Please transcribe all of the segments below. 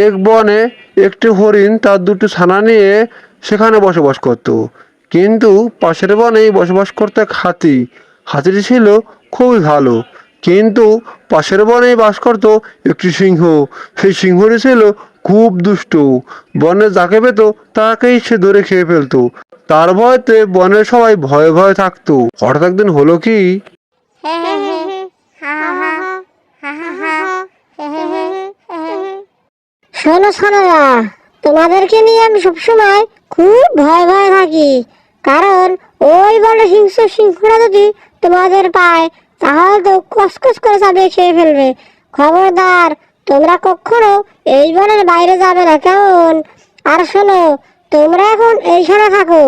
এক বনে একটি হরিণ তার দুটি ছানা নিয়ে সেখানে বসবাস করত কিন্তু পাশের বনেই বসবাস করতে হাতি হাতিটি ছিল খুবই ভালো কিন্তু পাশের বনেই বাস করত একটি সিংহ সেই সিংহটি ছিল খুব দুষ্ট বনে যাকে পেত তাকেই সে ধরে খেয়ে ফেলতো তার ভয়তে বনের সবাই ভয়ে ভয়ে থাকতো হঠাৎ একদিন হলো কি শোনো শোনোরা তোমাদেরকে নিয়ে আমি সবসময় খুব ভয় ভয় থাকি। কারণ ওই বলে হিংস্র সিংহরা যদি তোমাদের পায়, তাহলে তো কসকস করে চাবিয়ে খেয়ে ফেলবে। খবরদার, তোমরা কখনো এই বনের বাইরে যাবে না, কেমন? আর শোনো, তোমরা এখন এইখানে থাকো।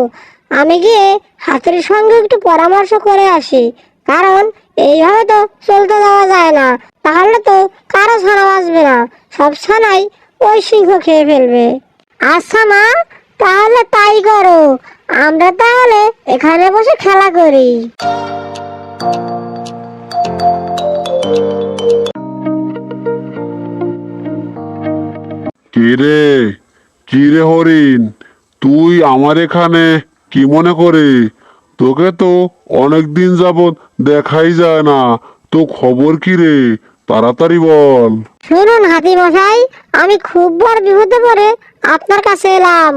আমি গিয়ে হাতির সঙ্গে একটু পরামর্শ করে আসি। কারণ এইভাবে তো চলতে দেওয়া যায় না। তাহলে তো কারও ছানা বাঁচবে না। সব ছানাই ওই সিংহ খেয়ে ফেলবে। আচ্ছা মা, তাহলে তাই করো। আমরা তাহলে এখানে বসে খেলা করি। কিরে? কিরে হরিণ? তুই আমার এখানে কি মনে করে? তোকে তো অনেক দিন যাবত দেখাই যায় না। তো খবর কি রে? তাড়াতাড়ি বল। শুনুন হাতি মশাই, আমি খুব বড় বিপদে পড়ে আপনার কাছে এলাম।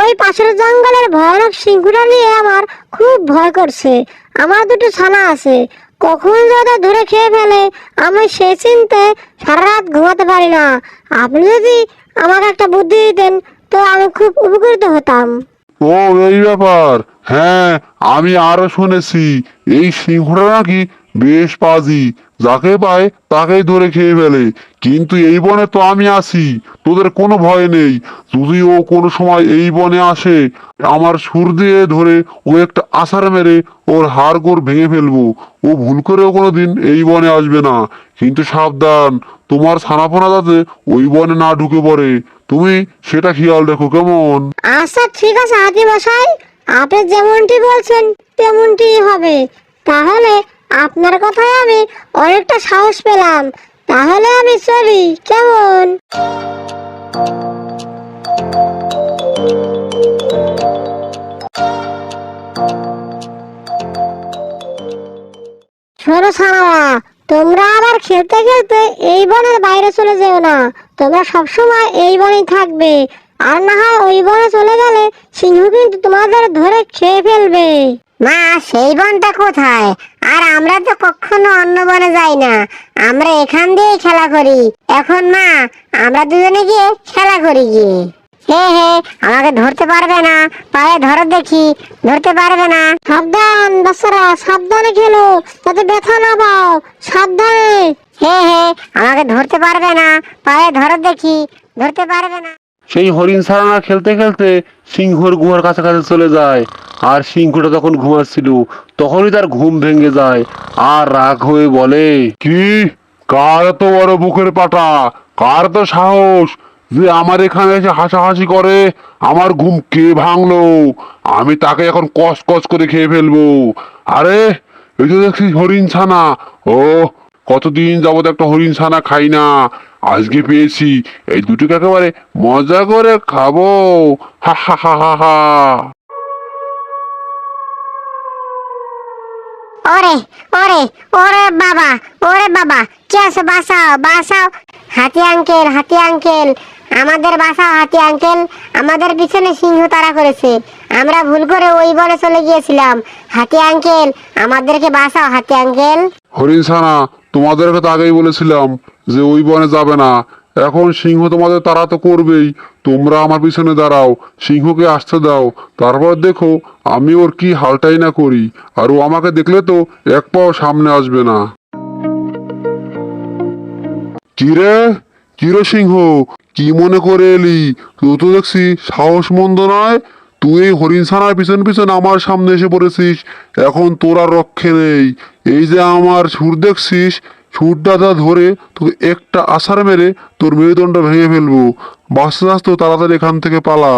ওই পাশের জঙ্গলের ভয়ানক সিংহটা নিয়ে আমার খুব ভয় করছে। আমার দুটো ছানা আছে। কখন যাদের ধরে খেয়ে ফেলে, আমি সে চিনতে সারা রাত ঘুমাতে পারি না। আপনি যদি আমাকে একটা বুদ্ধি দিতেন, তো আমি খুব উপকৃত হতাম। ও এই ব্যাপার। হ্যাঁ আমি আরও শুনেছি। এই সিংহটা নাকি বেশ পাজি। যাকে পায়, তাকেই ধরে খেয়ে ফেলে। কিন্তু এই বনে তো আমি আছি, তোদের কোনো ভয় নেই। যদি ও কোনো সময় এই বনে আসে, আমার সুর দিয়ে ধরে ও একটা আছাড় মেরে ওর হাড় ভেঙে ফেলব। ও ভুল করেও কোনো দিন এই বনে আসবে না। কিন্তু সাবধান, তোমার ছানাপোনা যাতে ওই বনে না ঢুকে পড়ে। তুমি সেটা খেয়াল রেখো, কেমন? আচ্ছা ঠিক আছে হাতি মশাই। আপনি যেমনটি বলছেন তেমনটি হবে। তাহলে আপনার কথায় আমি অনেকটা সাহস পেলাম। তাহলে আমি চলি কেমন? তোমরা আবার খেলতে খেলতে এই বনের বাইরে চলে যেও না। তোমরা সবসময় এই বনেই থাকবে। আর না হয় ওই বনে চলে গেলে সিংহ কিন্তু তোমাদের ধরে খেয়ে ফেলবে। মা, সেই বনটা কোথায়? আর আমরা তো কখনো অন্য বনে যাই না। আমরা এখান দিয়েই খেলা করি। এখন মা, আমরা দুজনে গিয়ে খেলা করি গিয়ে। হে হে, আমাকে ধরতে পারবে না। পায়ে ধরো দেখি। ধরতে পারবে না। সাবধান, বাচ্চারা, সাবধানে খেলো। যাতে ব্যথা না পাও। সাবধানে। হে হে, আমাকে ধরতে পারবে না। পায়ে ধরো দেখি। ধরতে পারবে না। সেই হরিণ ছাড়ানা খেলতে খেলতে সিংহর গুহার কাছাকাছি চলে যায়। আর সিংহটা তখন ঘুমাচ্ছিল, তখনই তার ঘুম ভেঙে যায় আর রাগ হয়ে বলে, কি? কার তো বড় বুকের পাটা? কার তো সাহস যে আমার এখানে এসে হাসাহাসি করে? আমার ঘুম কে ভাঙলো? আমি তাকে এখন কস কস করে খেয়ে ফেলব। আরে, এই তো দেখছি হরিণ ছানা। ও কতদিন যাবত একটা হরিণ ছানা খাই না। আজকে পেয়েছি। এই দুটোকে একেবারে মজা করে খাব। হা হা হা হা হা। ওরে ওরে ওরে বাবা ওরে বাবা কে আছে বাঁচাও বাঁচাও হাতি আঙ্কেল হাতি আঙ্কেল আমাদের বাঁচাও হাতি আঙ্কেল আমাদের পিছনে সিংহ তাড়া করেছে। আমরা ভুল করে ওই বনে চলে গিয়েছিলাম। হাতি আঙ্কেল আমাদেরকে বাঁচাও হাতি আঙ্কেল। হরিণ ছানা তোমাদেরকে তো আগেই বলেছিলাম যে ওই বনে যাবে না। এখন সিংহ তোমাদের তারা তো করবেই। তোমরা আমার পিছনে দাঁড়াও, সিংহকে আসতে দাও। তারপর দেখো, আমি ওর কি হালটাই না করি। আর ও আমাকে দেখলে তো এক পাও সামনে আসবে না। কিরে? কিরে সিংহ? কি মনে করে এলি? তুই তো দেখছি সাহস মন্দ নয়। তুই এই হরিণ ছানার পিছন পিছন আমার সামনে এসে পড়েছিস। এখন তোর আর রক্ষে নেই। এই যে আমার সুর দেখছিস সুরটা ধরে তোকে একটা আছাড় মেরে তোর মেরুদণ্ড ভেঙে ফেলব। বাঁচতে আসতো তাড়াতাড়ি এখান থেকে পালা।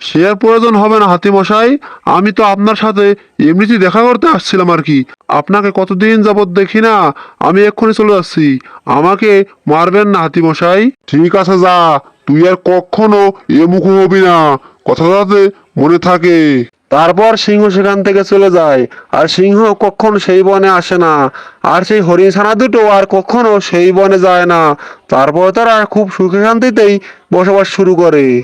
সে আর প্রয়োজন হবে না, হাতিমশাই। আমি তো আপনার সাথে এমনিতেই দেখা করতে আসছিলাম আর কি। আপনাকে কতদিন যাবৎ দেখি না, আমি এক্ষুনি চলে যাচ্ছি। আমাকে মারবেন না, হাতিমশাই। ঠিক আছে যা, তুই আর কখনো এ মুখ হবি না। কথা যাতে মনে থাকে। তারপর সিংহ সেখান থেকে চলে যায়। আর সিংহ কখনো সেই বনে আসে না। আর সেই হরিণ ছানা দুটো আর কখনো সেই বনে যায় না। তারপর তারা খুব সুখে শান্তিতেই বসবাস শুরু করে।